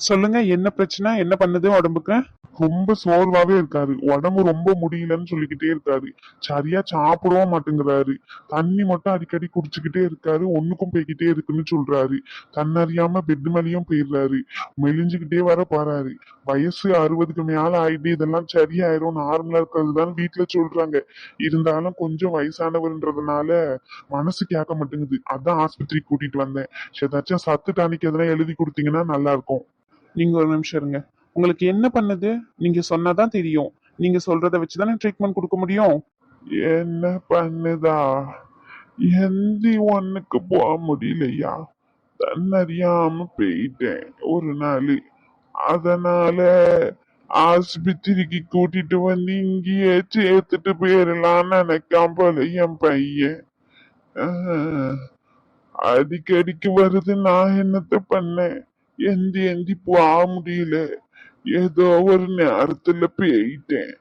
சொல்லுங்க என்ன பிரச்சனை என்ன பண்ணுது உடம்புக்கு? ரொம்ப சோர்வாவே இருக்காரு. உடம்பு ரொம்ப முடியலன்னு சொல்லிக்கிட்டே இருக்காரு. சரியா சாப்பிடவும் மாட்டேங்கிறாரு. தண்ணி மட்டும் அடிக்கடி குடிச்சுக்கிட்டே இருக்காரு. ஒண்ணுக்கும் போய்கிட்டே இருக்குன்னு சொல்றாரு. தன்னறியாம பெட் மேலேயும் போயிடுறாரு. மெலிஞ்சுக்கிட்டே வர போறாரு. வயசு அறுபதுக்கு மேல ஆயிட்டு இதெல்லாம் சரியாயிரும். நார்மலா இருக்கிறது தான் வீட்டுல சொல்றாங்க. இருந்தாலும் கொஞ்சம் வயசானவர்ன்றதுனால மனசு கேட்க மாட்டேங்குது. அதான் ஆஸ்பத்திரி கூட்டிட்டு வந்தேன். ஏதாச்சும் சத்து டானிக் எதனா எழுதி கொடுத்தீங்கன்னா நல்லா இருக்கும். நீங்க ஒரு நிமிஷம் இருங்க. உங்களுக்கு என்ன பண்ணுது? நீங்க சொன்னாதான் தெரியும். நீங்க சொல்றத வச்சுதானே ட்ரீட்மெண்ட் கொடுக்க முடியும். என்ன பண்ணுதா? எந்தி ஒன்னுக்கு போக முடியலையா? தன்னறியாம போயிட்டேன் ஒரு நாள். அதனால ஆஸ்பத்திரிக்கு கூட்டிட்டு வந்து இங்கேயே சேர்த்துட்டு போயிடலாம்னு நினைக்காம போல என் பையன். அடிக்கடிக்கு வருது. நான் என்னத்த பண்ணேன்? எந்தி எந்தி போக முடியல. ஏதோ ஒரு நேரத்துல போயிட்டேன்.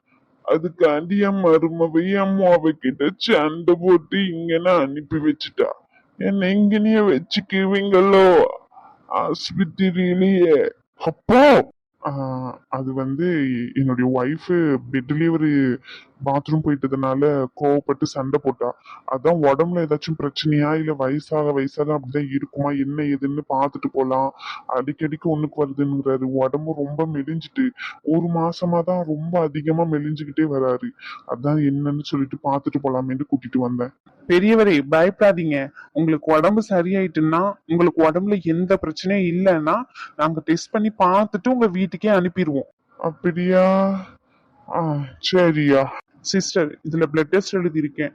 அதுக்காண்டி என் மருமவை அம்மாவை கிட்ட சண்டை போட்டு இங்கன அனுப்பி வச்சுட்டா. என்ன இங்கனையே வச்சுக்குவீங்களோ? ஆஸ்பத்திரியிலேயே. அப்போ ஆஹ், அது வந்து என்னுடைய ஒய்ஃபு பெட் டெலிவரி பாத்ரூம் போயிட்டதுனால கோவப்பட்டு சண்டை போட்டா. அதான் உடம்புல ஏதாச்சும் பிரச்சனையா இல்ல வயசாக வயசாக அப்படிதான் இருக்குமா என்ன ஏதுன்னு பார்த்துட்டு போலாம். அடிக்கடிக்கு ஒண்ணுக்கு வருதுங்கிறாரு உடம்பு ரொம்ப மெலிஞ்சிட்டு ஒரு மாசமா தான் ரொம்ப அதிகமா மெலிஞ்சுக்கிட்டே வராரு. அதான் என்னன்னு சொல்லிட்டு பார்த்துட்டு போலாமேன்னு கூட்டிட்டு வந்தேன். பெரியவரே பயப்படாதீங்க. உங்களுக்கு உடம்பு சரியாயிட்டுன்னா உங்களுக்கு உடம்புல எந்த பிரச்சனையும் இல்லைன்னா நாங்க டெஸ்ட் பண்ணி பார்த்துட்டு உங்க வீட்டுக்கே அனுப்பிடுவோம். அப்படியா? ஆ சரியா. சிஸ்டர் இதுல பிளட் டெஸ்ட் எழுதியிருக்கேன்.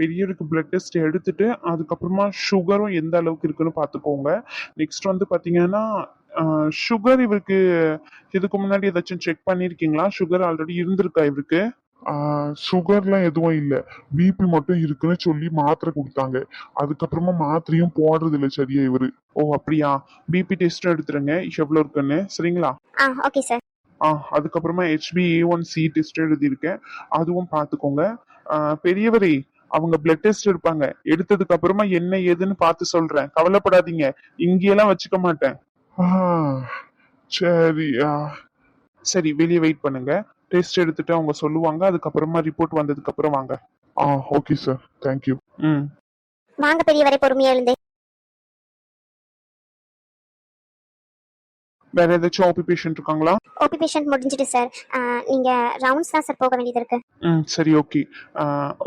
பெரியவருக்கு பிளட் டெஸ்ட் எடுத்துட்டு அதுக்கப்புறமா சுகரும் எந்த அளவுக்கு இருக்குன்னு பார்த்துக்கோங்க. நெக்ஸ்ட் வந்து பாத்தீங்கன்னா சுகர் இவருக்கு இதுக்கு முன்னாடி ஏதாச்சும் செக் பண்ணிருக்கீங்களா சுகர் ஆல்ரெடி இருந்திருக்கா இவருக்கு? சுகர்லாம் எதுவும் இல்ல. பிபி மட்டும் இருக்குன்னு சொல்லி மாத்திரை கொடுத்தாங்க. அதுக்கப்புறமா மாத்திரையும் போடுறது இல்ல சரியா இவரு. ஓ அப்படியா? பிபி டெஸ்ட் எடுத்துருங்க. எவ்வளோ இருக்குன்னு. சரிங்களா? ஆ ஓகே சார் அதுக்கப்புறமா HB A one C test எழுதியிருக்கேன். அதுவும் பார்த்துக்கோங்க. பெரியவரே அவங்க பிளட் டெஸ்ட் எடுப்பாங்க. எடுத்ததுக்கு அப்புறமா என்ன ஏதுன்னு பார்த்து சொல்றேன். கவலைப்படாதீங்க. இங்கேயெல்லாம் வச்சுக்க மாட்டேன். ஆ, சரியா. சரி வெளியே வெயிட் பண்ணுங்க. டெஸ்ட் எடுத்துட்டு அவங்க சொல்லுவாங்க. அதுக்கப்புறமா ரிப்போர்ட் வந்ததுக்கு அப்புறம் வாங்க. ஆ ஓகே சார் தேங்க்யூ ம் வாங்க பெரியவரை பொறுமையா எழுந்து. வேற ஏதாச்சும் ஓபி பேஷண்ட் இருக்காங்களா? ஓபி பேஷண்ட் முடிஞ்சிட்டு சார் நீங்க ரவுண்ட்ஸ் தான் சார் போக வேண்டியது இருக்கு. ம் சரி ஓகே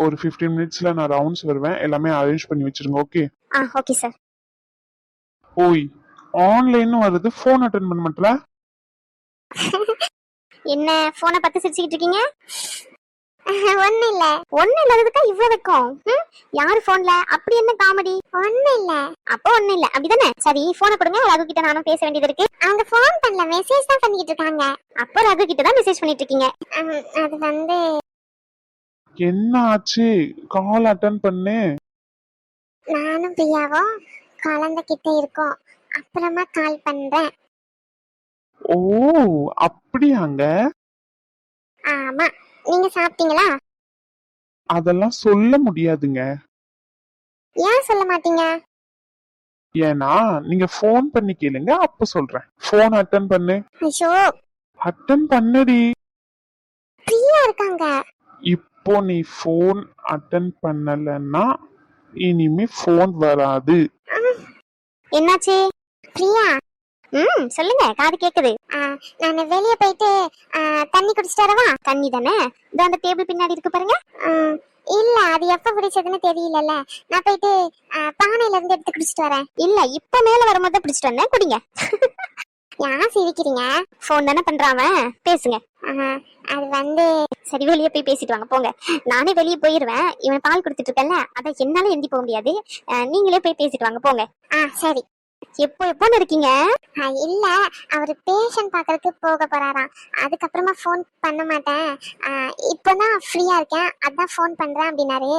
ஒரு ஃபிஃப்டீன் மினிட்ஸ்ல நான் ரவுண்ட்ஸ் வருவேன். எல்லாமே அரேஞ்ச் பண்ணி வச்சிருங்க ஓகே ஆ ஓகே சார் ஓய் ஆன்லைன் வருது. ஃபோன் அட்டன் பண்ண மாட்டல? என்ன போனை பார்த்து சிரிச்சுக்கிட்டு இருக்கீங்க? ஒண்ணு இல்ல. ஒண்ணு இல்லாததுக்கா இவ்வளவு வைக்கும். ம்? யாரு போன்ல அப்படி என்ன காமெடி ஒண்ணு இல்ல. அப்போ ஒண்ணு இல்ல. அப்படிதானே? சரி போனை கொடுங்க. ரகு கிட்ட நானும் பேச வேண்டியது இருக்கு. அவங்க போன் பண்ணல. மெசேஜ் தான் பண்ணிட்டு இருக்காங்க. அப்போ ரகு கிட்ட தான் மெசேஜ் பண்ணிட்டு இருக்கீங்க. அது வந்து என்ன ஆச்சு கால் அட்டன் பண்ணு. நானும் பிரியாவும் குழந்தை கிட்ட இருக்கோம். அப்புறமா கால் பண்றேன். ஓ அப்படியாங்க? ஆமா. நீங்க சாப்பிட்டீங்களா? அதெல்லாம் சொல்ல முடியாதுங்க. ஏன் சொல்ல மாட்டீங்க? ஏன்னா நீங்க ஃபோன் பண்ணி கேளுங்க அப்ப சொல்றேன். ஃபோன் அட்டன் பண்ணு. ஐயோ! அட்டன் பண்ணுடி. ஃப்ரீயா இருக்காங்க. இப்போ நீ ஃபோன் அட்டன் பண்ணலன்னா இனிமே ஃபோன் வராது. என்னாச்சு? பிரியா ம் சொல்லுங்க காது கேக்குது. நான் வெளியே போயிட்டு குடிச்சிட்டு வரவா தண்ணி தானே? இதோ அந்த டேபிள் பின்னாடி இருக்கு பாருங்க. இல்ல அது எப்ப பிடிச்சதுன்னு தெரியலல்ல. நான் போயிட்டு பானையில இருந்து எடுத்து குடிச்சிட்டு வரேன். இல்ல இப்ப மேல வரும்போது பிடிச்சிட்டு வந்தேன். குடிங்க. ஏன் சிரிக்கிறீங்க? ஃபோன் தானே பண்றான். பேசுங்க. அது வந்து சரி வெளியே போய் பேசிட்டு வாங்க. போங்க. நானே வெளியே போயிருவேன். இவன் பால் கொடுத்துட்டு இருக்கல அதான் என்னால எந்தி போக முடியாது. நீங்களே போய் பேசிட்டு வாங்க. போங்க. ஆ சரி. எப்போ எப்போன்னு இருக்கீங்க? இல்ல. அவர் பேஷண்ட் பாக்குறதுக்கு போக போறாராம். அதுக்கப்புறமா ஃபோன் பண்ண மாட்டேன். இப்பதான் ஃப்ரீயா இருக்கேன். அதான் ஃபோன் பண்றேன் அப்படின்னாரு.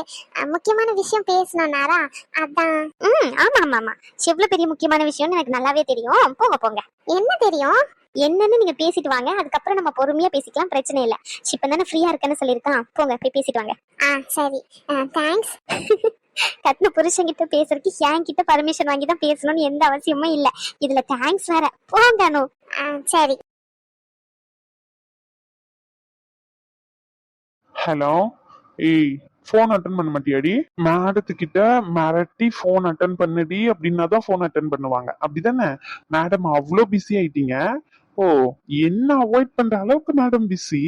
முக்கியமான விஷயம் பேசணும்னாரா? அதான். ம் ஆமா ஆமா ஆமா. எவ்வளவு பெரிய முக்கியமான விஷயம்னு எனக்கு நல்லாவே தெரியும். போங்க போங்க. என்ன தெரியும்? என்னன்னு நீங்க பேசிட்டு வாங்க. அதுக்கப்புறம் நம்ம பொறுமையா பேசிக்கலாம். பிரச்சனை இல்ல. இப்ப தானே ஃப்ரீயா இருக்கேன்னு சொல்லியிருக்கான். போங்க போய் பேசிட்டு வாங்க. ஆ சரி. தேங்க்ஸ் கட்டின புருஷன்கிட்ட பேசுறதுக்கு என் கிட்ட பர்மிஷன் வாங்கி தான் பேசணும்னு எந்த அவசியமும் இல்ல. இதுல தேங்க்ஸ் வேற. போங்க அனு. சரி. ஹலோ ஏய் ஃபோன் அட்டன் பண்ண மாட்டியாடி? மேடத்துக்கிட்ட மிரட்டி ஃபோன் அட்டன் பண்ணுடி அப்படின்னா தான் ஃபோன் அட்டன் பண்ணுவாங்க. அப்படிதானே? மேடம் அவ்வளோ பிஸி ஆயிட்டீங்க. ஓ என்ன அவாய்ட் பண்ற அளவுக்கு மேடம் பிஸி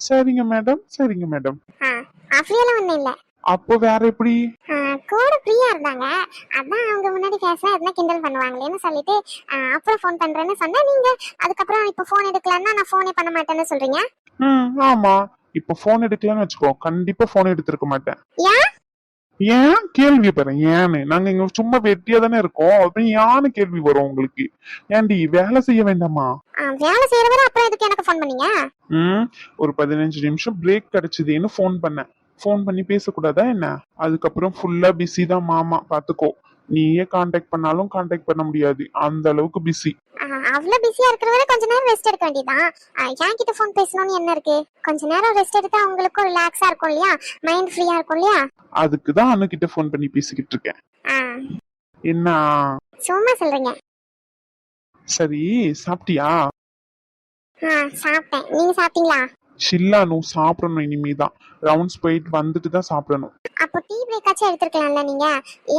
சரிங்க மேடம் சரிங்க மேடம் ஆ அப்படியெல்லாம் ஒண்ணும் இல்ல. அப்போ வேற எப்படி? கூட ஃப்ரீயா இருந்தாங்க. அதான் அவங்க முன்னாடி பேசினா எதுனா கிண்டல் பண்ணுவாங்களேன்னு சொல்லிட்டு அப்புறம் ஃபோன் பண்றேன்னு சொன்னா நீங்க அதுக்கப்புறம் இப்ப ஃபோன் எடுக்கலன்னா நான் ஃபோனே பண்ண மாட்டேன்னு சொல்றீங்க? ம் ஆமா. இப்போ ஃபோன் எடுக்கலன்னு வச்சுக்கோ கண்டிப்பா ஃபோன் எடுத்திருக்க மாட்டேன். ஏன்? ஏன்? கேள்வி பாரு ஏன்னு. நாங்க இங்க சும்மா வெட்டியா தானே இருக்கோம். அப்ப ஏன்னு கேள்வி வரும் உங்களுக்கு? ஏன்டி வேலை செய்ய வேண்டாமா? வேலை செய்யறவரை அப்புறம் எதுக்கு எனக்கு ஃபோன் பண்ணீங்க? ம் ஒரு பதினஞ்சு நிமிஷம் பிரேக் கிடைச்சதுன்னு ஃபோன் பண்ணேன். ஃபோன் பண்ணி பேசக்கூடாதா என்ன? அதுக்கப்புறம் ஃபுல்லா பிஸி தான் மாமா. பாத்துக்கோ. நீயே காண்டாக்ட் பண்ணாலும் காண்டாக்ட் பண்ண முடியாது. அந்த அளவுக்கு பிஸி அவ்வளவு பிஸியா இருக்கிறவரை கொஞ்ச நேரம் ரெஸ்ட் எடுக்க வேண்டியதுதான். ஆ, என்கிட்ட ஃபோன் பேசணும்னு என்ன இருக்கு? கொஞ்ச நேரம் ரெஸ்ட் எடுத்தா உங்களுக்கும் ரிலாக்ஸா இருக்கும் இல்லையா? மைண்ட் ஃப்ரீயா இருக்கும் இல்லையா? அதுக்கு தான் அண்ணுகிட்ட ஃபோன் பண்ணி பேசிக்கிட்டு இருக்கேன். என்ன? சும்மா சொல்றீங்க. சரி சாப்பிட்டியா? சாப்பிட்டேன். நீங்க சாப்பிட்டீங்களா? ஷில்லானு சாப்பிடணும் இனிமேதான். ரவுண்ட்ஸ் போயிட்டு வந்துட்டு தான் சாப்பிடணும். அப்போ டீ பிரேக் ஆச்சும் எடுத்துருக்கலாம்ல நீங்க?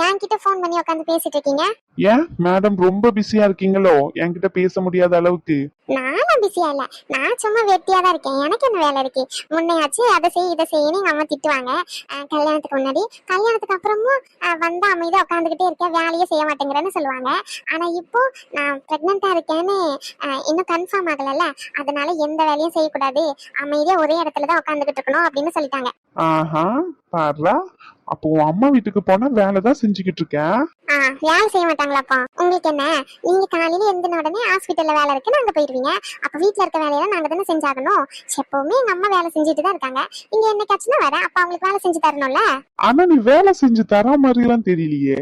என்கிட்ட ஃபோன் பண்ணி உட்காந்து பேசிட்டு இருக்கீங்க? ஏன்? மேடம் ரொம்ப பிஸியா இருக்கீங்களோ? என்கிட்ட பேச முடியாத அளவுக்கு. நானும் பிஸியா இல்ல. நான் சும்மா வெட்டியா தான் இருக்கேன். எனக்கு என்ன வேலை இருக்கு? முன்னையாச்சு அதை செய் இதை செய்யணும் எங்க அம்மா திட்டுவாங்க. அஹ் கல்யாணத்துக்கு முன்னாடி. கல்யாணத்துக்கு அப்புறமும் அஹ் வந்து அமைதியா உட்காந்துக்கிட்டே இருக்கேன். வேலையே செய்ய மாட்டேங்கிறேன்னு சொல்லுவாங்க. ஆனா இப்போ நான் பிரெக்னெண்டா இருக்கேன்னு அஹ் இன்னும் கன்ஃபார்ம் ஆகலல்ல. அதனால எந்த வேலையும் செய்யக்கூடாது. அமைதியா ஒரே இடத்துல தான் உட்காந்துக்கிட்டு இருக்கணும் அப்படின்னு சொல்லிட்டாங்க ஆஹா பார்லா? அப்போ உன் அம்மா வீட்டுக்கு போனா வேலை தான் செஞ்சுக்கிட்டு இருக்கேன் வேலை செய்ய மாட்டாங்களாப்பா. உங்களுக்கு என்ன? நீங்க காலையில எழுந்தின உடனே ஹாஸ்பிட்டல்ல வேலை இருக்குன்னு அங்க போயிருவீங்க அப்ப வீட்ல இருக்க வேலையெல்லாம் நாங்க தானே செஞ்சாகணும். எப்பவுமே எங்க அம்மா வேலை செஞ்சுட்டு தான் இருக்காங்க. இங்க என்னைக்காச்சும் தான் வரேன் அப்ப அவங்களுக்கு வேலை செஞ்சு தரணும்ல? ஆனா நீ வேலை செஞ்சு தர மாதிரிலாம் தெரியலையே.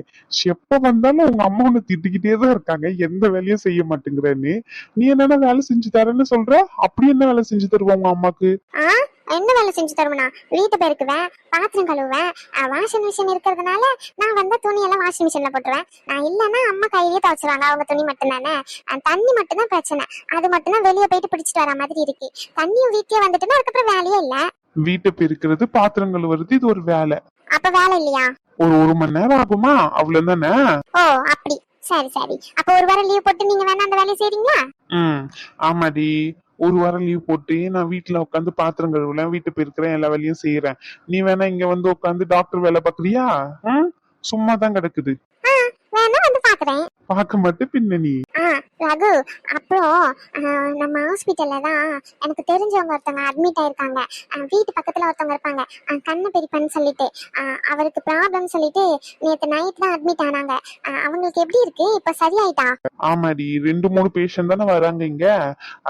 எப்ப வந்தாலும் உங்க அம்மா உன்னை திட்டிக்கிட்டே தான் இருக்காங்க. எந்த வேலையும் செய்ய மாட்டேங்கிறேன்னு. நீ என்னென்ன வேலை செஞ்சு தரேன்னு சொல்ற? அப்படி என்ன வேலை செஞ்சு தருவ உங்க அம்மாக்கு? என்ன வேலை செஞ்சு தருவனா? வீட்டை பெருக்குவேன் பாத்திரம் கழுவுவேன் வாஷிங் மிஷின் இருக்கிறதுனால நான் வந்த துணியெல்லாம் வாஷிங் மிஷின்ல போட்டுருவேன். நான் இல்லைன்னா அம்மா கையிலேயே துவைச்சிருவாங்க. அவங்க துணி மட்டும்தானே? அஹ் தண்ணி மட்டும்தான் பிரச்சனை. அது மட்டும்தான் வெளியே போயிட்டு பிடிச்சிட்டு வர மாதிரி இருக்கு. தண்ணியும் வீட்லயே வந்துட்டுன்னா அதுக்கப்புறம் வேலையே இல்ல? வீட்டை பெருக்கிறது பாத்திரங்கள் வருது இது ஒரு வேலை. அப்ப வேலை இல்லையா? ஒரு ஒரு மணி நேரம் ஆகுமா? அவ்வளவு தானே ஓ அப்படி. சரி சரி. அப்ப ஒரு வாரம் லீவ் போட்டு நீங்க வேணா அந்த வேலையை செய்றீங்களா? ம். ஆமாடி. ஒரு வாரம் லீவ் போட்டு நான் வீட்டுல உட்காந்து பாத்திரம் கழுவுறேன் வீட்டு பெருக்கிறேன் எல்லா வேலையும் செய்யறேன் நீ வேணா இங்க வந்து உட்காந்து டாக்டர் வேலை பாக்குறியா? சும்மா தான் கிடக்குது. பார்க்க மாட்டே பின்ன நீ. ஆ ரகு அப்புறம் நம்ம ஹாஸ்பிட்டல்ல தான் எனக்கு தெரிஞ்சவங்க ஒருத்தவங்க அட்மிட் ஆயிருக்காங்க. வீட்டு பக்கத்துல ஒருத்தவங்க இருப்பாங்க. கண்ணு பெரியப்பன்னு சொல்லிட்டு. அவருக்கு ப்ராப்ளம் சொல்லிட்டு நேத்து நைட் தான் அட்மிட் ஆனாங்க. அவங்களுக்கு எப்படி இருக்கு? இப்ப சரியாயிட்டா? ஆமாடி ரெண்டு மூணு பேஷண்ட் தானே வராங்க இங்க.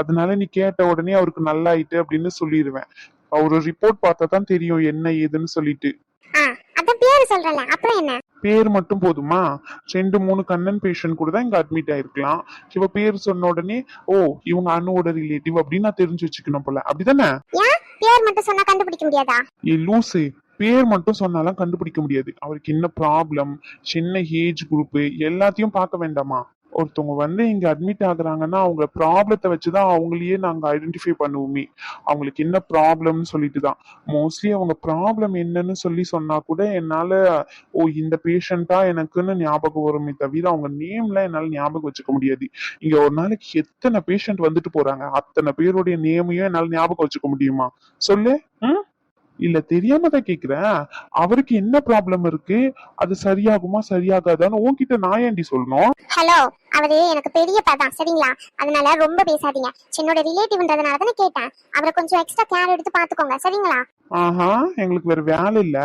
அதனால நீ கேட்ட உடனே அவருக்கு நல்லாயிட்டு அப்படின்னு சொல்லிடுவேன் அவரு ரிப்போர்ட் பார்த்தா தான் தெரியும் என்ன ஏதுன்னு சொல்லிட்டு. பேரு சொல்றல அப்புறம் என்ன? பேர் மட்டும் போதுமா? ரெண்டு மூணு கண்ணன் பேஷண்ட் கூட தான் இங்க அட்மிட் ஆயிருக்கலாம். இவ பேர் சொன்ன உடனே ஓ இவங்க அண்ணுவோட ரிலேட்டிவ் அப்படின்னு நான் தெரிஞ்சு வச்சுக்கணும் போல. அப்படிதானே? பேர் மட்டும் சொன்னா கண்டுபிடிக்க முடியாதா? ஏ லூசு. பேர் மட்டும் சொன்னாலாம் கண்டுபிடிக்க முடியாது. அவருக்கு என்ன ப்ராப்ளம் சின்ன ஏஜ் குரூப் எல்லாத்தையும் பார்க்க வேண்டாமா? ஒருத்தவங்க வந்து இங்க அட்மிட் ஆகுறாங்கன்னா அவங்க ப்ராப்ளத்தை வச்சுதான் அவங்களையே நாங்க ஐடென்டிஃபை பண்ணுவோமே. அவங்களுக்கு என்ன ப்ராப்ளம்னு சொல்லிட்டு தான் மோஸ்ட்லி அவங்க ப்ராப்ளம் என்னன்னு சொல்லி சொன்னா கூட என்னால ஓ இந்த பேஷண்டா எனக்குன்னு ஞாபகம் வருமே தவிர அவங்க நேம்ல என்னால ஞாபகம் வச்சுக்க முடியாது. இங்க ஒரு நாளைக்கு எத்தனை பேஷண்ட் வந்துட்டு போறாங்க? அத்தனை பேருடைய நேமையும் என்னால ஞாபகம் வச்சுக்க முடியுமா? சொல்லு. ம்? இல்ல தெரியாம தான் கேக்குறேன். அவருக்கு என்ன ப்ராப்ளம் இருக்கு? அது சரியாகுமா சரியாகாதான்னு உன்கிட்ட நான் ஏன்டி சொல்லணும்? ஹலோ அவரு எனக்கு பெரியப்பா தான் சரிங்களா? அதனால ரொம்ப பேசாதீங்க. என்னோட ரிலேட்டிவ்ன்றதுனால தானே கேட்டேன். அவரை கொஞ்சம் எக்ஸ்ட்ரா கேர் எடுத்து பாத்துக்கோங்க சரிங்களா? ஆஹா எங்களுக்கு வேற வேலை இல்ல.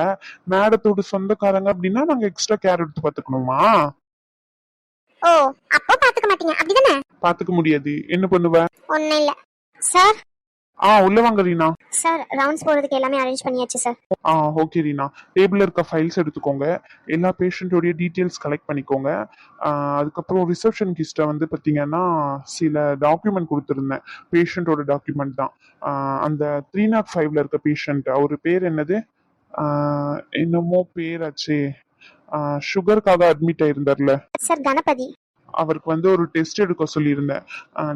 மேடத்தோட சொந்தக்காரங்க அப்படின்னா நாங்க எக்ஸ்ட்ரா கேர் எடுத்து பாத்துக்கணுமா? ஓ அப்போ பாத்துக்க மாட்டீங்க அப்படிதானே? பாத்துக்க முடியாது. என்ன பண்ணுவ? ஒண்ணும் இல்ல. சார் ஆ உள்ள வாங்க ரீனா. சார் ரவுண்ட்ஸ் போறதுக்கு எல்லாமே அரேஞ்ச் பண்ணியாச்சு சார். ஆ ஓகே ரீனா. டேபிள்ல இருக்க ஃபைல்ஸ் எடுத்துக்கோங்க. எல்லா பேஷண்ட்டோடைய டீட்டெயில்ஸ் கலெக்ட் பண்ணிக்கோங்க. அதுக்கப்புறம் ரிசப்ஷன் கிஸ்ட்டை வந்து பார்த்தீங்கன்னா சில டாக்குமெண்ட் கொடுத்துருந்தேன். பேஷண்ட்டோட டாக்குமெண்ட் தான். அந்த த்ரீ நாட் ஃபைவ்ல இருக்க பேஷண்ட் அவர் பேர் என்னது? என்னமோ பேராச்சே. சுகருக்காக அட்மிட் ஆயிருந்தார்ல. சார் கணபதி. அவருக்கு வந்து ஒரு டெஸ்ட் எடுக்க சொல்லியிருந்தேன்.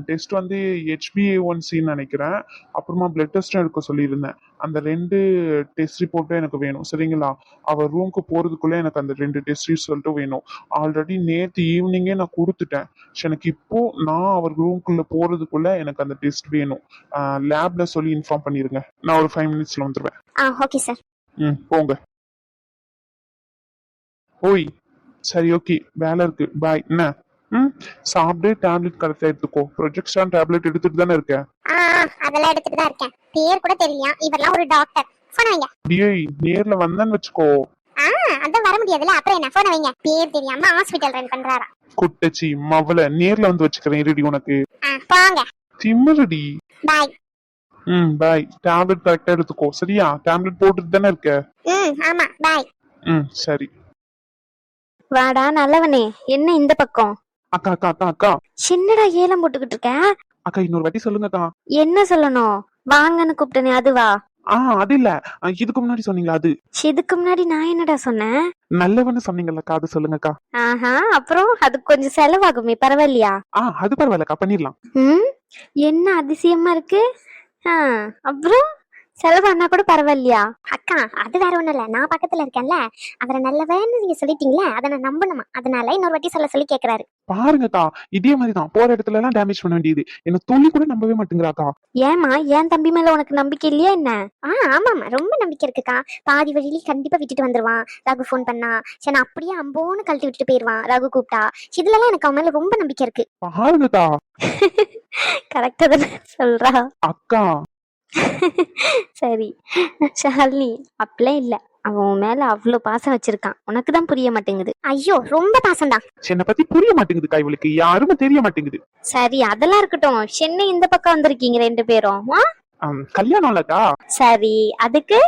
டெஸ்ட் வந்து ஹெச்பிஏ ஒன் சின்னு நினைக்கிறேன். அப்புறமா பிளட் டெஸ்ட்டும் எடுக்க சொல்லியிருந்தேன். அந்த ரெண்டு டெஸ்ட் ரிப்போர்ட்டும் எனக்கு வேணும். சரிங்களா? அவர் ரூமுக்கு போகிறதுக்குள்ளே எனக்கு அந்த ரெண்டு டெஸ்ட் ரிசல்ட்டும் வேணும். ஆல்ரெடி நேற்று ஈவினிங்கே நான் கொடுத்துட்டேன். எனக்கு இப்போ நான் அவர் ரூம்குள்ளே போகிறதுக்குள்ளே எனக்கு அந்த டெஸ்ட் வேணும். லேப்ல சொல்லி இன்ஃபார்ம் பண்ணிடுங்க நான் ஒரு ஃபைவ் மினிட்ஸில் வந்துடுவேன் ஓகே சார் ம் போங்க. ஓய் சரி ஓகே வேலை இருக்கு. பாய் என்ன? ம்? சாப்பிட்டு டேப்லெட் கரெக்டாக எடுத்துக்கோ. ப்ரொஜெக்ஷன் டேப்லெட் எடுத்துட்டு தானே இருக்கேன் அதெல்லாம் எடுத்துட்டு தான் இருக்கேன். பேர் கூட தெரியலையா இவரெல்லாம் ஒரு டாக்டர் போன வைங்க. டேய் நேர்ல வந்தேன்னு வச்சுக்கோ. ஆ அதான் வர முடியாதுல்ல. அப்புறம் என்ன? போன வைங்க. பேர் தெரியாம ஹாஸ்பிட்டல் ரன் பண்றாரா? குட்டச்சி மவள நேர்ல வந்து வச்சுக்கிறேன் இருடி உனக்கு. ஆ போங்க. திமிருடி. பாய் ம் பாய் டேப்லெட் கரெக்டா எடுத்துக்கோ. சரியா? டேப்லெட் போட்டுட்டு தானே இருக்க? ம் ஆமா. பாய் ம் சரி. வாடா நல்லவனே. என்ன இந்த பக்கம்? அக்கா அக்கா அக்கா அக்கா. சின்னடா ஏலம் போட்டுக்கிட்டு இருக்க அக்கா இன்னொரு வாட்டி சொல்லுங்கக்கா. என்ன சொல்லணும்? வாங்கன்னு கூப்பிட்டனே அதுவா? ஆ அது இல்ல. இதுக்கு முன்னாடி சொன்னீங்களா அது? இதுக்கு முன்னாடி நான் என்னடா சொன்னேன்? நல்லவன்னு சொன்னீங்கல்லக்கா அது சொல்லுங்கக்கா. ஆஹா அப்புறம் அது கொஞ்சம் செலவாகுமே பரவாயில்லையா? ஆ அது பரவாயில்லக்கா பண்ணிடலாம். ம் என்ன அதிசயமா இருக்கு? ஆ அப்புறம் செலவானா கூட பரவாயில்லையா? அக்கா அது வேற ஒண்ணும் இல்ல. நான் பக்கத்துல இருக்கேன்ல. அவரை நல்லவன்னு நீங்க சொல்லிட்டீங்களே அதை நான் நம்பணுமா? அதனால இன்னொரு வாட்டி சொல்ல சொல்லி கேக்குறாரு. பாருங்கக்கா இதே மாதிரி தான் போற இடத்துல எல்லாம் டேமேஜ் பண்ண வேண்டியது. என்ன துளி கூட நம்பவே மாட்டேங்கிறாக்கா. ஏமா என் தம்பி மேல உனக்கு நம்பிக்கை இல்லையா என்ன? ஆ ஆமாமா ரொம்ப நம்பிக்கை இருக்குக்கா. பாதி வழியில கண்டிப்பா விட்டுட்டு வந்துருவான். ரகு ஃபோன் பண்ணா. சரி நான் அப்படியே அம்போன்னு கழட்டி விட்டுட்டு போயிருவான். ரகு கூப்பிட்டா. இதுல எல்லாம் எனக்கு அவன் மேல ரொம்ப நம்பிக்கை இருக்கு. பாருங்கக்கா. கரெக்டா தானே சொல்றா. அக்கா. சரி. ஷாலினி அப்படிலாம் இல்ல. அவன் மேல அவ்வளோ பாசம் வச்சிருக்கான். உனக்கு தான் புரிய மாட்டேங்குது. ஐயோ ரொம்ப பாசம்தான். என்னை பத்தி புரிய மாட்டேங்குதுக்கா இவளுக்கு யாருமே தெரிய மாட்டேங்குது. சரி அதெல்லாம் இருக்கட்டும். சென்னை இந்த பக்கம் வந்திருக்கீங்க ரெண்டு பேரும். ஆ? கல்யாணம் இல்லக்கா. சரி அதுக்கு?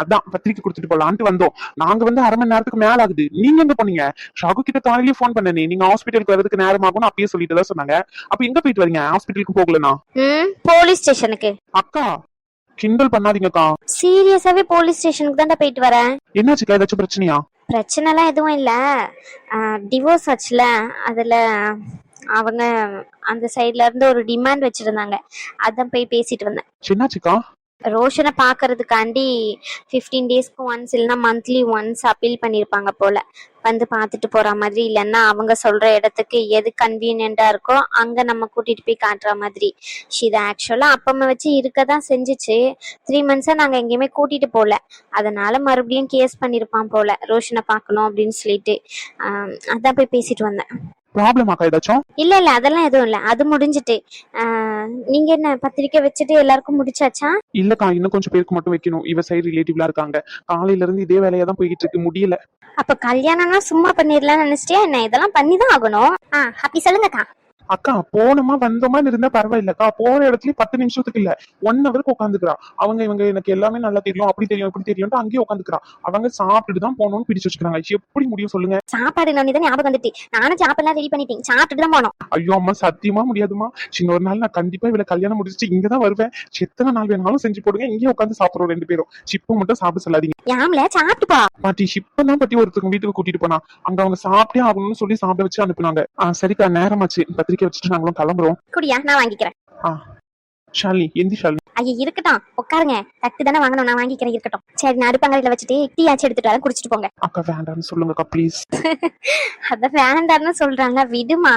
அதான் பத்திரிக்கை கொடுத்துட்டு போலான்ட்டு வந்தோம். நாங்க வந்து அரை மணி நேரத்துக்கு மேல ஆகுது. நீங்க எங்க போனீங்க? ஷாகு கிட்ட காலையிலேயே ஃபோன் பண்ணனே. நீங்க ஹாஸ்பிட்டலுக்கு வரதுக்கு நேரம் ஆகும்னு அப்பயே சொல்லிட்டு தான் சொன்னாங்க. அப்ப எங்க போயிட்டு வரீங்க? ஹாஸ்பிட்டலுக்கு போகலனா? போலீஸ் ஸ்டேஷனுக்கு அக்கா கிண்டல் பண்ணாதீங்கக்கா. சீரியஸாவே போலீஸ் ஸ்டேஷனுக்கு தான்டா போயிட்டு வரேன். என்னாச்சுக்கா? ஏதாச்சும் பிரச்சனையா? பிரச்சனைலாம் எதுவும் இல்ல. டிவோர்ஸ் ஆச்சுல. அதுல அவங்க அந்த சைட்ல இருந்து ஒரு டிமாண்ட் வச்சிருந்தாங்க. அதான் போய் பேசிட்டு வந்தேன். என்னாச்சுக்கா? ரோஷனை பார்க்கறதுக்காண்டி ஃபிஃப்டீன் டேஸ்க்கு ஒன்ஸ் இல்லைன்னா மந்த்லி ஒன்ஸ் அப்பீல் பண்ணியிருப்பாங்க போல. வந்து பார்த்துட்டு போற மாதிரி இல்லைன்னா அவங்க சொல்ற இடத்துக்கு எது கன்வீனியண்டா இருக்கோ அங்க நம்ம கூட்டிட்டு போய் காட்டுற மாதிரி. இது ஆக்சுவலா அப்பம்மா வச்சு இருக்க தான் செஞ்சுச்சு த்ரீ மந்த்ஸா நாங்க எங்கேயுமே கூட்டிட்டு போகல அதனால மறுபடியும் கேஸ் பண்ணியிருப்பான் போல. ரோஷனை பார்க்கணும் அப்படின்னு சொல்லிட்டு. அதான் போய் பேசிட்டு வந்தேன். ப்ராப்ளம் அக்கா ஏதாச்சும்? இல்ல இல்ல அதெல்லாம் எதுவும் இல்ல. அது முடிஞ்சிட்டு. ஆஹ், நீங்க என்ன பத்திரிக்கை வச்சுட்டு எல்லாருக்கும் முடிச்சாச்சா? இல்லக்கா இன்னும் கொஞ்சம் பேருக்கு மட்டும் வைக்கணும். இவ சைடு ரிலேட்டிவ்லாம் இருக்காங்க. காலையில இருந்து இதே வேலையா தான் போய்கிட்டு இருக்கு. முடியல. அப்ப கல்யாணம்னா சும்மா பண்ணிடலாம்னு நினைச்சிட்டியா என்ன? இதெல்லாம் பண்ணி தான் ஆகணும். ஆ அப்படி சொல்லுங்கக்கா. அக்கா போனோமா வந்தோமா இருந்தா பரவாயில்லக்கா. போற இடத்துலயே பத்து நிமிஷத்துக்கு இல்ல. ஒன் ஹவருக்கு உட்காந்துக்கிறா. அவங்க இவங்க எனக்கு எல்லாமே நல்லா தெரியும். அப்படி தெரியும் இப்படி தெரியும்ட்டு அங்கேயே உட்காந்துக்கிறா. அவங்க சாப்பிட்டுட்டு தான் போகணும்னு பிடிச்சு வச்சுக்கிறாங்க. எப்படி முடியும் சொல்லுங்க? சாப்பாடு நோனி தான் ஞாபகம் வந்துட்டு. நானும் சாப்பாடுலாம் ரெடி பண்ணிட்டேன். சாப்பிட்டுட்டு தான் போனோம். ஐயோ அம்மா சத்தியமா முடியாதுமா சின்ன ஒரு நாள் நான் கண்டிப்பா இவளை கல்யாணம் முடிச்சுட்டு இங்கதான் வருவேன். எத்தனை நாள் வேணாலும் செஞ்சு போடுங்க. இங்கேயே உட்காந்து சாப்பிடுறோம் ரெண்டு பேரும். சிப்ப மட்டும் சாப்பிட சொல்லாதீங்க. யாம்ல? சாப்பிட்டு போ. பாட்டி ஷிப்ப தான் பத்தி ஒருத்தருக்கு வீட்டுக்கு கூட்டிட்டு போனா அங்க அவங்க சாப்பிட்டே ஆகணும்னு சொல்லி சாப்பிட வச்சு அனுப்புனாங்க. சரிக்கா நேரமாச்சு. பத்திரிக்கை வச்சுட்டு நாங்களும் கிளம்புறோம். குடியா நான் வாங்கிக்கிறேன். ஆ. ஷாலினி எந்தி ஷாலினி. ஐயா இருக்கட்டும். உட்காருங்க. தட்டு தானே வாங்கணும். நான் வாங்கிக்கிறேன் இருக்கட்டும். சரி நான் அடுப்பங்கரையில வச்சுட்டு டீ ஆச்சு எடுத்துட்டு வரேன். குடிச்சிட்டு போங்க. அக்கா வேண்டாம்னு சொல்லுங்கக்கா ப்ளீஸ் அத வேண்டாம்னு சொல்றாங்க. விடுமா.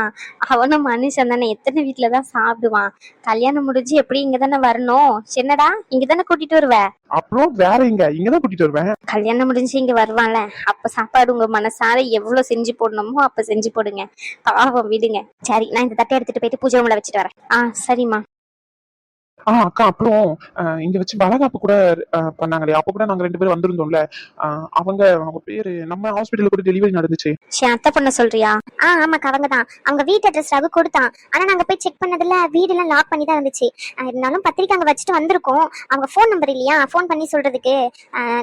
அவனும் மனுஷன் தானே. எத்தனை வீட்டுல தான் சாப்பிடுவான். கல்யாணம் முடிஞ்சு எப்படி இங்க தானே வரணும்? என்னடா? இங்க தானே கூட்டிட்டு வருவ? அப்புறம் வேற எங்க? இங்கதான் கூட்டிட்டு வருவேன். கல்யாணம் முடிஞ்சு இங்க வருவான்ல. அப்ப சாப்பாடு உங்க மனசார எவ்வளவு செஞ்சு போடணுமோ அப்ப செஞ்சு போடுங்க. பாவம் விடுங்க. சரி நான் இந்த தட்டை எடுத்துட்டு போயிட்டு பூஜை ரூம்ல வச்சுட்டு வரேன். ஆ சரிம்மா. ஆ அக்கா அப்புறம் இங்க வச்சு வளகாப்பு கூட பண்ணாங்களே. அப்போ கூட நாங்க ரெண்டு பேரும் வந்திருந்தோம்ல. அவங்க அவங்க பேரு நம்ம ஹாஸ்பிட்டல்ல கூட டெலிவரி நடந்துச்சு. சரி அத்தை பொண்ண சொல்றியா? ஆ ஆமாக்கா அவங்க தான். அவங்க வீட்டு அட்ரஸ் ரகு கொடுத்தான். ஆனா நாங்க போய் செக் பண்ணதுல வீடெல்லாம் லாக் பண்ணி தான் இருந்துச்சு. இருந்தாலும் பத்திரிக்கை அங்க வச்சுட்டு வந்திருக்கோம். அவங்க ஃபோன் நம்பர் இல்லையா? ஃபோன் பண்ணி சொல்றதுக்கு.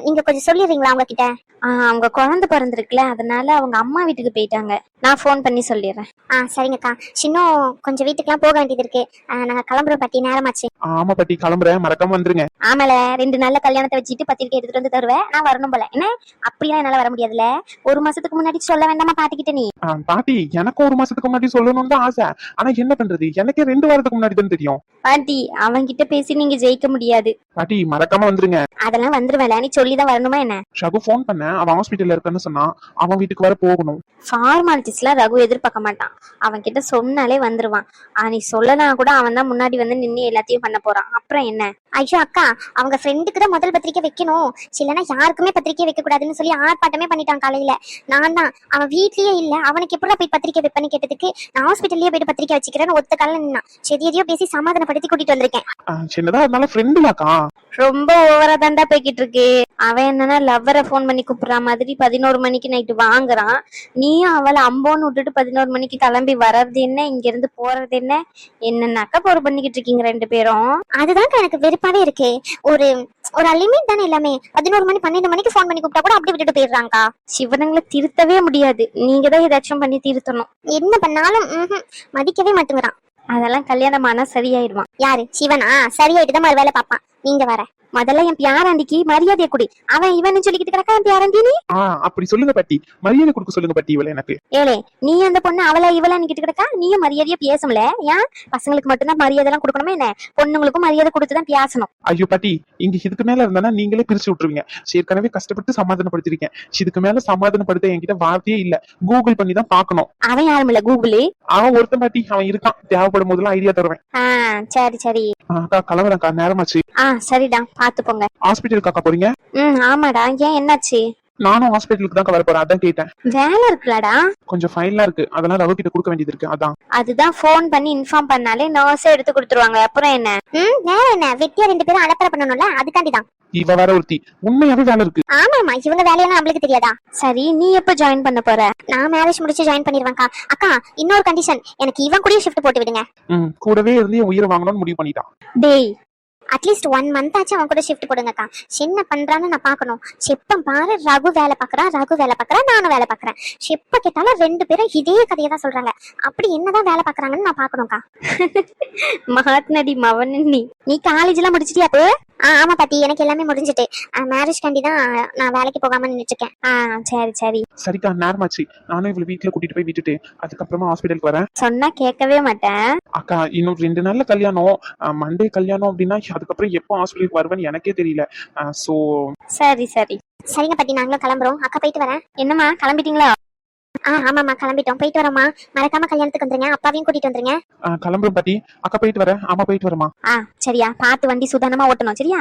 நீங்க கொஞ்சம் சொல்லிடுறீங்களா அவங்க கிட்ட அவங்க குழந்தை பிறந்திருக்குல அதனால அவங்க அம்மா வீட்டுக்கு போயிட்டாங்க. நான் ஃபோன் பண்ணி சொல்லிடுறேன். ஆ சரிங்கக்கா. இன்னும் கொஞ்சம் வீட்டுக்குலாம் போக வேண்டியது இருக்கு. நாங்க கிளம்புறோம் பாட்டி நேரமாச்சு. ஆ ஆமா பாட்டி கிளம்புறேன். மறக்காம வந்துருங்க. ஆமால ரெண்டு நாள்ல கல்யாணத்தை வச்சுட்டு பத்திரிக்கை எடுத்துட்டு வந்து தருவேன் நான் வரணும் போல. என்ன? அப்படிலாம் என்னால வர முடியாதுல. ஒரு மாசத்துக்கு முன்னாடி சொல்ல வேண்டாமா பாட்டிக்கிட்ட நீ? ஆ, பாட்டி எனக்கு ஒரு மாசத்துக்கு முன்னாடி சொல்லணும்னு தான் ஆசை. ஆனா என்ன பண்றது? எனக்கே ரெண்டு வாரத்துக்கு முன்னாடி தான் தெரியும். பாட்டி அவன்கிட்ட பேசி நீங்க ஜெயிக்க முடியாது. பாட்டி மறக்காம வந்துருங்க. அதெல்லாம் வந்துருவேல. நீ சொல்லிதான் வரணுமா என்ன? ஷகு ஃபோன் பண்ணேன் அவன் ஹாஸ்பிட்டல்ல இருக்கன்னு சொன்னா அவன் வீட்டுக்கு வர போகணும். ஃபார்மாலிட்டிஸ்லாம் ரகு எதிர்பார்க்க மாட்டான். அவன் கிட்ட சொன்னாலே வந்துருவான். ஆ, நீ சொல்லனா கூட அவன் தான் முன்னாடி வந்து நின்னு எல்லாத்தையும் பண்ண போறான். அப்புறம் என்ன? ஐயோ அக்கா அவங்க ஃப்ரெண்டுக்கு தான் முதல் பத்திரிக்கை வைக்கணும். இல்லைன்னா யாருக்குமே பத்திரிக்கை வைக்க கூடாதுன்னு சொல்லி ஆர்ப்பாட்டமே பண்ணிட்டான் காலையில. நான் தான். அவன் வீட்லயே இல்ல. அவனுக்கு எப்படி போய் பத்திரிக்கை வைப்பேன்னு கேட்டதுக்கு நான் ஹாஸ்பிட்டல்லயே போயிட்டு பத்திரிக்கை வச்சுக்கிறேன்னு ஒத்த கால நின்னான். சரி எதையோ பேசி சமாதானப்படுத்தி கூட்டிட்டு வந்திருக்கேன். சின்னதா இருந்தாலும் ஃப்ரெண்டுலாக்கா ரொம்ப ஓவரா தாண்டா போய்கிட்டு இருக்கு. அவன் என்னன்னா லவ்வரை ஃபோன் பண்ணி கூப்பிடுற மாதிரி பதினோரு மணிக்கு நைட்டு வாங்குறான். நீயும் அவளை அம்போன்னு விட்டுட்டு பதினோரு மணிக்கு கிளம்பி வர்றது என்ன? இங்க இருந்து போறது என்ன? என்னன்னாக்கா போர் பண்ணிக்கிட்டு இருக்கீங்க ரெண்டு பேரும். அதுதான்க்கா எனக்கு வெறுப்பாவே இருக்கு. ஒரு ஒரு லிமிட் தானே எல்லாமே. பதினோரு மணி பன்னெண்டு மணிக்கு ஃபோன் பண்ணி கூப்பிட்டா கூட அப்படி விட்டுட்டு போயிடுறாங்கக்கா. சிவனங்களை திருத்தவே முடியாது. நீங்க தான் ஏதாச்சும் பண்ணி திருத்தணும். என்ன பண்ணாலும் மதிக்கவே மாட்டேங்கிறான். அதெல்லாம் கல்யாணம் ஆனா சரியாயிடுவான். யாரு? சிவனா? சரியாயிட்டு தான் மறு வேலை பார்ப்பான். நீங்க வர. முதல்ல என் பியாராண்டிக்கு மரியாதையை கொடு. அவன் இவன்னு சொல்லிக்கிட்டு கிடக்கா என் பியாராண்டி நீ ஆ அப்படி சொல்லுங்க பாட்டி. மரியாதை கொடுக்க சொல்லுங்க பாட்டி இவள எனக்கு. ஏலே நீ அந்த பொண்ணு அவளை இவளான்னு கிட்டு கிடக்கா? நீயும் மரியாதையா பேசல ஏன் பசங்களுக்கு மட்டும்தான் மரியாதை எல்லாம் கொடுக்கணுமா என்ன? பொண்ணுங்களுக்கும் மரியாதை கொடுத்துதான் பேசணும். ஐயோ பாட்டி இங்க இதுக்கு மேல இருந்தானா நீங்களே பிரிச்சு விட்டுருவீங்க. ஏற்கனவே கஷ்டப்பட்டு சமாதானப்படுத்திருக்கேன். இதுக்கு மேல சமாதானப்படுத்த என்கிட்ட வார்த்தையே இல்ல. கூகுள் பண்ணி தான் பாக்கணும் அவன் யாரும் இல்ல கூகுளு? அவன் ஒருத்தன் பாட்டி. அவன் இருக்கான். தேவைப்படும் போதெல்லாம் ஐடியா தருவேன். சரி சரி. அக்கா கிளம்புறேன்க்கா நேரமாச்சு. ஆ சரிடா பாத்து போங்க ஹாஸ்பிட்டலுக்கு அக்கா போறீங்க? ம் ஆமாடா. ஏன் என்னாச்சு? நானும் ஹாஸ்பிட்டலுக்கு தான் வர போறேன். அதான் கேட்டேன். வேலை இருக்குல்லடா. கொஞ்சம் ஃபைல்லாம் இருக்கு. அதெல்லாம் ரகு கிட்ட கொடுக்க வேண்டியது இருக்கு. அதான். அதுதான் ஃபோன் பண்ணி இன்ஃபார்ம் பண்ணாலே நர்ஸே எடுத்து கொடுத்துருவாங்க. அப்புறம் என்ன? ம் வேற என்ன? வெட்டியா ரெண்டு பேரும் அலப்பறை பண்ணணும்ல? அதுக்காண்டி தான் இவ வேற ஒருத்தி. உண்மையாவே வேலை இருக்கு. ஆமாமா இவங்க வேலையெல்லாம் நம்மளுக்கு தெரியாதா? சரி நீ எப்ப ஜாயின் பண்ண போற? நான் மேரேஜ் முடிச்சு ஜாயின் பண்ணிடுவேன்க்கா அக்கா இன்னொரு கண்டிஷன் எனக்கு இவன் கூடயே ஷிஃப்ட் போட்டு விடுங்க. ம் கூடவே இருந்து என் உயிரை வாங்கணும்னு முடிவு பண்ணிட்டான். டேய் அட்லீஸ்ட் ஒன் மந்த் ஆச்சு அவன் கூட ஷிஃப்ட் போடுங்கக்கா. என்ன பண்றான்னு நான் பார்க்கணும். செப்பம் பாரு ரகு வேலை பார்க்கறான் ரகு வேலை பார்க்கறான் நானும் வேலை பார்க்கறேன். செப்ப கேட்டாலும் ரெண்டு பேரும் இதே கதையை தான் சொல்றாங்க. அப்படி என்னதான் வேலை பார்க்கறாங்கன்னு நான் பார்க்கணும்க்கா. மகாத்னடி மவன் நீ நீ காலேஜ் எல்லாம் முடிச்சிட்டியா அப்போ ஆ ஆமா பாட்டி எனக்கு எல்லாமே முடிஞ்சிட்டு. மேரேஜ் கண்டி தான் நான் வேலைக்கு போகாம நின்னுட்டு இருக்கேன் ஆ சரி சரி. சரிக்கா நேரமாச்சு நானும் இவளை வீட்டுல கூட்டிட்டு போய் விட்டுட்டு அதுக்கப்புறமா ஹாஸ்பிட்டலுக்கு வரேன். சொன்னா கேட்கவே மாட்டேன். அக்கா இன்னும் ரெண்டு நாள்ல கல்யாணம். மண்டே கல்யாணம் அப்படின்னா அதுக்கப்புறம் எப்போ ஹாஸ்பிட்டலுக்கு வருவேன்னு எனக்கே தெரியல. சோ சரி சரி. சரிங்க பாட்டி நாங்களும் கிளம்புறோம். அக்கா போயிட்டு வரேன். என்னம்மா கிளம்பிட்டீங்களா? ஆ ஆமாம்மா கிளம்பிட்டோம். போயிட்டு வரேம்மா. மறக்காம கல்யாணத்துக்கு வந்துருங்க. அப்பாவையும் கூட்டிட்டு வந்துருங்க. கிளம்புறேன் பாட்டி. அக்கா போயிட்டு வரேன். ஆமா போயிட்டு வரமா ஆ சரியா. பார்த்து வண்டி சுதானமா ஓட்டணும் சரியா?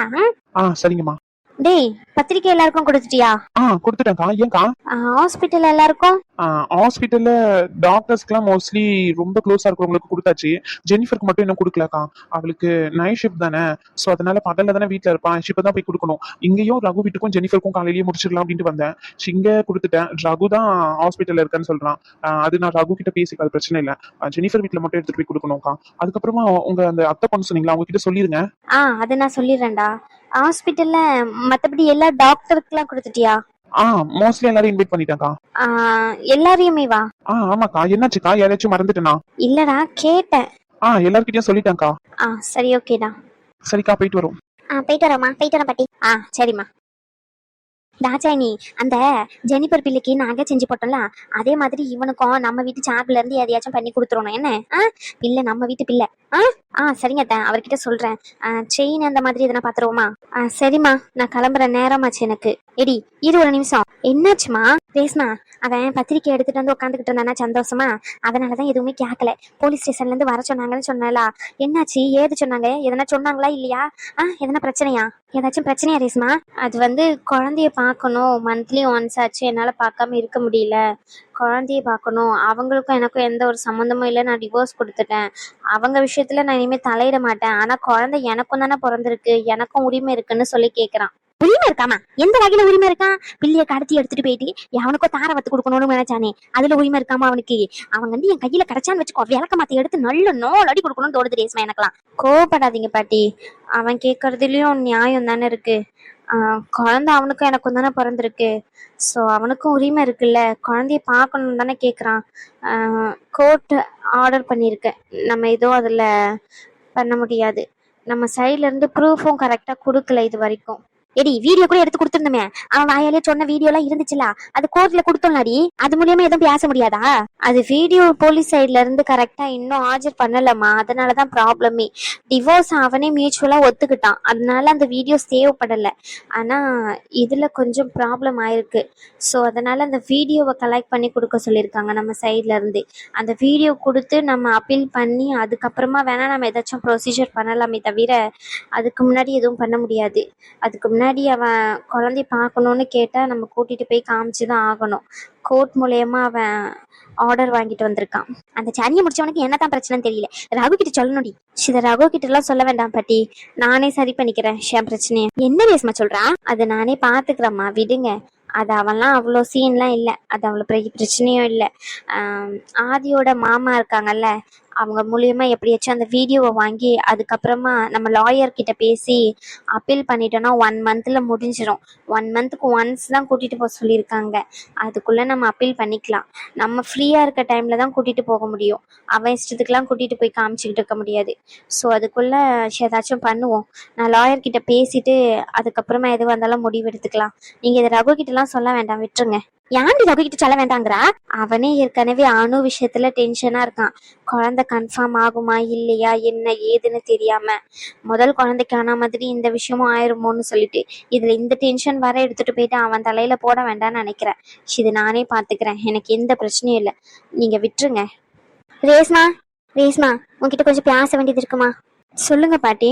ஆ? சரிங்கம்மா. டேய் பத்திரிக்கை எல்லாருக்கும் கொடுத்துட்டியா? ஆ கொடுத்துட்டேன்க்கா. ஏன்க்கா? ஹாஸ்பிட்டல் எல்லாருக்கும்? ஹாஸ்பிட்டல்ல டாக்டர்ஸ்க்குலாம் மோஸ்ட்லி ரொம்ப க்ளோஸா இருக்கிறவங்களுக்கு கொடுத்தாச்சு. ஜெனிஃபருக்கு மட்டும் இன்னும் கொடுக்கலக்கா. அவளுக்கு நைட் ஷிஃப்ட் தானே. ஸோ அதனால பகல்ல தானே வீட்டில் இருப்பான் இப்போ தான் போய் கொடுக்கணும். இங்கேயும் ரகு வீட்டுக்கும் ஜெனிஃபருக்கும் காலையிலேயே முடிச்சிடலாம் அப்படின்ட்டு வந்தேன். ஸோ இங்கே கொடுத்துட்டேன். ரகு தான் ஹாஸ்பிட்டல்ல இருக்கேன்னு சொல்றான். அது நான் ரகு கிட்ட பேசிக்க அது பிரச்சனை இல்லை. ஜெனிஃபர் வீட்டில் மட்டும் எடுத்துட்டு போய் கொடுக்கணும்க்கா. அதுக்கப்புறமா உங்க அந்த அத்தை பொண்ணு சொன்னீங்களா? அவங்க கிட்ட சொல்லிருங்க. ஆ அது நான் சொல்லிடுறேன்டா. ஹாஸ்பிட்டல்ல மத்தபடி எல்லா டாக்டருக்குலாம் கொடுத்துட்டியா? ஆ மோஸ்ட்லி எல்லாரும் இன்வைட் பண்ணிட்டேன்க்கா. எல்லாரையுமே வா. ஆ ஆமாக்கா. என்னாச்சுக்கா? யாராச்சும் மறந்துட்டேனா? இல்லடா கேட்டேன். ஆ எல்லார்கிட்டயும் சொல்லிட்டேன்க்கா. ஆ சரி ஓகேடா சரிக்கா போயிட்டு வரோம். ஆ போயிட்டு வரோம்மா. போயிட்டு வரோம் பாட்டி. ஆ சரிம்மா. தாச்சாயினி அந்த ஜெனிபர் பிள்ளைக்கு நாங்க செஞ்சு போட்டோம்ல அதே மாதிரி இவனுக்கும் நம்ம வீட்டு சார்பில இருந்து எதையாச்சும் பண்ணி கொடுத்துருணும் என்ன? ஆ? பிள்ளை நம்ம வீட்டு பிள்ளை. ஆ? ஆ சரிங்க அத்தை, அவர்கிட்ட சொல்றேன். செயின் அந்த மாதிரி எதனா பாத்துருவோமா? ஆ சரிம்மா நான் கிளம்புற நேரமாச்சு எனக்கு. எடி இரு ஒரு நிமிஷம். என்னாச்சுமா? ரேஸ்மா அவன் பத்திரிக்கை எடுத்துட்டு வந்து உட்காந்துக்கிட்டு இருந்தானா சந்தோஷமா? அதனாலதான் எதுவுமே கேட்கல போலீஸ் ஸ்டேஷன்ல இருந்து வர சொன்னாங்கன்னு சொன்னாலா என்னாச்சு? ஏது சொன்னாங்க? எதனா சொன்னாங்களா இல்லையா? ஆ எதனா பிரச்சனையா? ஏதாச்சும் பிரச்சனையா ரேஸ்மா அது வந்து குழந்தைய பார்க்கணும். மந்த்லி ஒன்ஸ் ஆச்சு என்னால் பார்க்காம இருக்க முடியல. குழந்தைய பார்க்கணும். அவங்களுக்கும் எனக்கும் எந்த ஒரு சம்மந்தமும் இல்லை நான் டிவோர்ஸ் கொடுத்துட்டேன். அவங்க விஷயத்துல நான் இனிமேல் தலையிட மாட்டேன். ஆனா குழந்தை எனக்கும் தானே பிறந்திருக்கு. எனக்கும் உரிமை இருக்குன்னு சொல்லி கேட்குறான் உரிமை இருக்காமா? எந்த வகையில உரிமை இருக்கான் பிள்ளைய கடத்தி எடுத்துட்டு போயிட்டு எவனுக்கோ தார வத்து கொடுக்கணும்னு நினைச்சானே அதுல உரிமை இருக்காமா அவனுக்கு? அவன் வந்து என் கையில கிடைச்சான்னு வச்சுக்கோ விளக்க மாத்தி எடுத்து நல்ல நோல் அடி கொடுக்கணும்னு தோடுது ரேஸ்மா எனக்குலாம் கோவப்படாதீங்க பாட்டி. அவன் கேட்கறதுலயும் நியாயம் தானே இருக்கு. குழந்தை அவனுக்கும் எனக்கும் தானே பிறந்திருக்கு. ஸோ அவனுக்கும் உரிமை இருக்குல்ல. குழந்தைய பார்க்கணும் தானே கேட்குறான் கோர்ட் ஆர்டர் பண்ணியிருக்கேன். நம்ம எதுவும் அதில் பண்ண முடியாது. நம்ம சைட்லேருந்து ப்ரூஃபும் கரெக்டாக கொடுக்கல இது வரைக்கும். எடி வீடியோ கூட எடுத்து கொடுத்துருந்தமே. அவன் வாயாலே சொன்ன வீடியோ எல்லாம் இருந்துச்சுல அது கோர்ட்ல கொடுத்தோம்லாடி. அது மூலியமா எதுவும் பேச முடியாதா? அது வீடியோ போலீஸ் சைட்ல இருந்து கரெக்டா இன்னும் ஆஜர் பண்ணலம்மா. அதனாலதான் ப்ராப்ளமே டிவோர்ஸ் அவனே மியூச்சுவலா ஒத்துக்கிட்டான். அதனால அந்த வீடியோ சேவ் பண்ணல. ஆனா இதுல கொஞ்சம் ப்ராப்ளம் ஆயிருக்கு. ஸோ அதனால அந்த வீடியோவை கலெக்ட் பண்ணி கொடுக்க சொல்லியிருக்காங்க நம்ம சைட்ல இருந்து. அந்த வீடியோ கொடுத்து நம்ம அப்பீல் பண்ணி அதுக்கப்புறமா வேணா நம்ம ஏதாச்சும் ப்ரொசீஜர் பண்ணலாமே தவிர அதுக்கு முன்னாடி எதுவும் பண்ண முடியாது. அதுக்கு முன்னாடி முன்னாடி அவன் குழந்தைய பார்க்கணுன்னு கேட்டால் நம்ம கூட்டிகிட்டு போய் காமிச்சு தான் ஆகணும். கோர்ட் மூலயமா அவன் ஆர்டர் வாங்கிட்டு வந்திருக்கான். அந்த சனியை முடிச்சவனுக்கு என்ன தான் பிரச்சனைன்னு தெரியல. ரகு கிட்ட சொல்லணும்டி. இதை ரகு கிட்ட எல்லாம் சொல்ல வேண்டாம் பாட்டி. நானே சரி பண்ணிக்கிறேன் ஷேம் பிரச்சனையை. என்ன பேசுமா சொல்றா? அதை நானே பாத்துக்கிறேம்மா விடுங்க. அது அவன்லாம் அவ்வளோ சீன்லாம் இல்லை. அது அவ்வளோ பெரிய பிரச்சனையும் இல்லை. ஆதியோட மாமா இருக்காங்கல்ல அவங்க மூலியமா எப்படியாச்சும் அந்த வீடியோவை வாங்கி அதுக்கப்புறமா நம்ம லாயர் கிட்ட பேசி அப்பீல் பண்ணிட்டோம்னா ஒன் மந்த்ல முடிஞ்சிடும் ஒன் மந்த்துக்கு ஒன்ஸ் தான் கூட்டிட்டு போக சொல்லியிருக்காங்க. அதுக்குள்ள நம்ம அப்பீல் பண்ணிக்கலாம். நம்ம ஃப்ரீயா இருக்க டைம்ல தான் கூட்டிட்டு போக முடியும். அவன் இஷ்டத்துக்குலாம் கூட்டிட்டு போய் காமிச்சிக்கிட்டு இருக்க முடியாது. ஸோ அதுக்குள்ள ஏதாச்சும் பண்ணுவோம். நான் லாயர் கிட்ட பேசிட்டு அதுக்கப்புறமா எது வந்தாலும் முடிவு எடுத்துக்கலாம். நீங்க இதை ரகு கிட்டலாம் சொல்ல வேண்டாம். விட்டுருங்க. ஏன்டி ரகு கிட்ட சொல்ல வேண்டாங்கிறா? அவனே ஏற்கனவே அணு விஷயத்துல டென்ஷனா இருக்கான். குழந்தை கன்ஃபார்ம் ஆகுமா இல்லையா என்ன ஏதுன்னு தெரியாம. முதல் குழந்தைக்கான மாதிரி இந்த விஷயமும் ஆயிருமோன்னு சொல்லிட்டு இதுல இந்த டென்ஷன் வர எடுத்துட்டு போயிட்டு அவன் தலையில போட வேண்டாம்னு நினைக்கிறேன். இது நானே பாத்துக்கிறேன். எனக்கு எந்த பிரச்சனையும் இல்லை. நீங்க விட்டுருங்க. ரேஸ்மா ரேஸ்மா உங்ககிட்ட கொஞ்சம் பேச வேண்டியது இருக்குமா? சொல்லுங்க பாட்டி.